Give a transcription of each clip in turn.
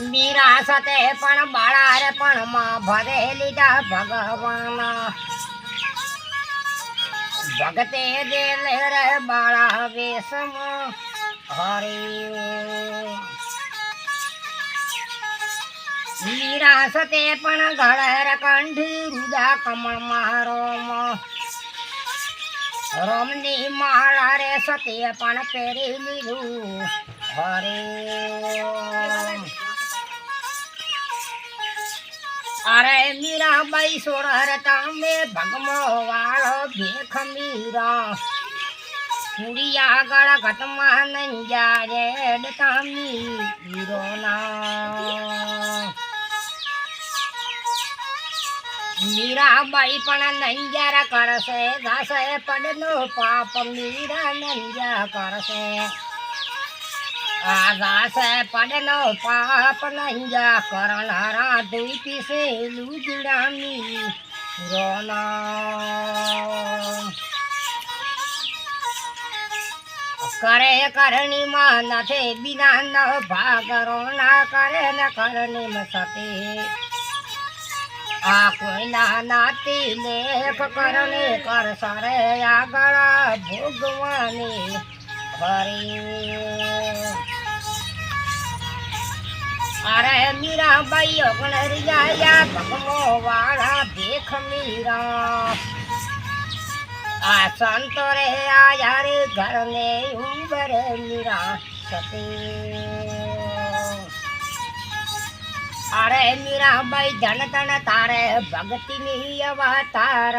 મીરા સાથે પણ બાળા રે પણ માં ભરે લીધા ભગવાન. ભગતે દે લે રે બાળા વેશમાં હરે. મીરા સતે પણ ગળર કંઠી રુદા કમળ મારો રોમની માળા રે સતે પણ પહેરી લીધું. હરે. મીરાબાઈ સોળર તાંબે ભગમો વાળો ભેખ મીરા. કુડી આગળ ઘટમાં નંજા રેડ તામી હીરોના. મીરાબાઈ પણ નંજાર કરશે ઘાસે પડનો પાપ મીરા નંજા કરશે. આ ઘાસે પડનો પાપ નંજા કરનારા દુઈ પીસે લુગડાની રોના કરે કરણી માં નથે બિના ન ભાગ, રોના કરે ન કરણી માં સતે. આ કોઈ ના નાતી લેખ કરણે કર સરે આગળ ભોગવાની. હરી અરે મીરાબાઈ અગણરિયા ભગમો વાળા ભેખ મીરા. આ સંતો રે આયા રે ઘરને ઉંબરે મીરા સતી. અરે મીરાબાઈ ધન તન તારે ભક્તિની અવતાર.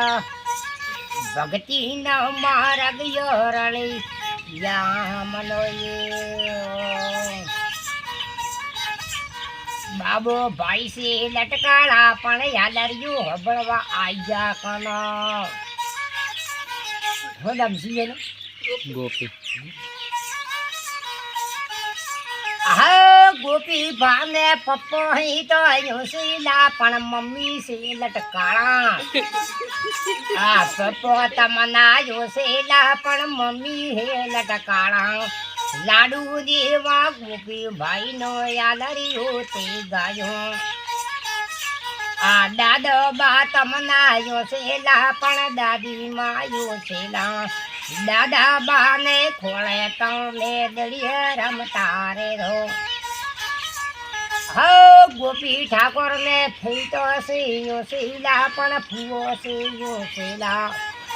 ભક્તિ ન માર્ગ યોરણી યામનો બાબો ભાઈ છે લટકાળા પણ યાદરિયું હબળવા આયા કના. હું નામ એનું? ગોપી. હા ગોપી ભાને પપ્પો હી તો યોસીલા પણ મમ્મી છે લટકાળા. આ પપ્પો તમના યોસીલા પણ મમ્મી હે લટકાળા. લાડુ દેવા ગોપી ભાઈ નો યાલરિયો તે ગાયો. આ દાદા બા તમના યોશીલા પણ દાદી માં યોશીલા દાદા બાને ખોળે તમે દળીએ રમતા રે રો હો ગોપી ઠાકોર ને ફેito સિયો શીલા પણ ફૂવો સિયો શીલા.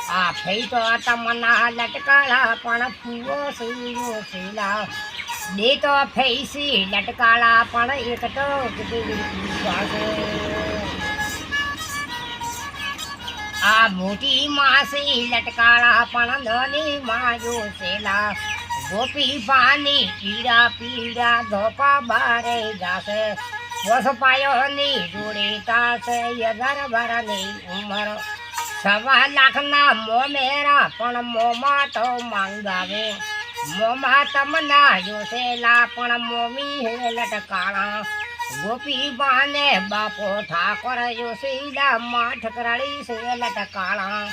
આ તો તમના લટકાળા પણ ફૂવો સીવો સીલા બે તો ફેસી લટકાળા પણ એક તો આ મોટી માસી લટકાળા પણ નાની માયો સેલા ગોપી પાની પીડા પીડા ધોપા બારે જાશે. વસ પાયો ની જોડે તાશે, યગર ભરની ઉંમર. સવા લાખના મોમેરા પણ મોમાં તો મંગાવે. મોમાં તમના જોસેલા પણ મોમી હે લટકાણા. ગોપી બાને બાપો ઠાકોર જોશીલા, માઠ કરાળી છે લટકાળા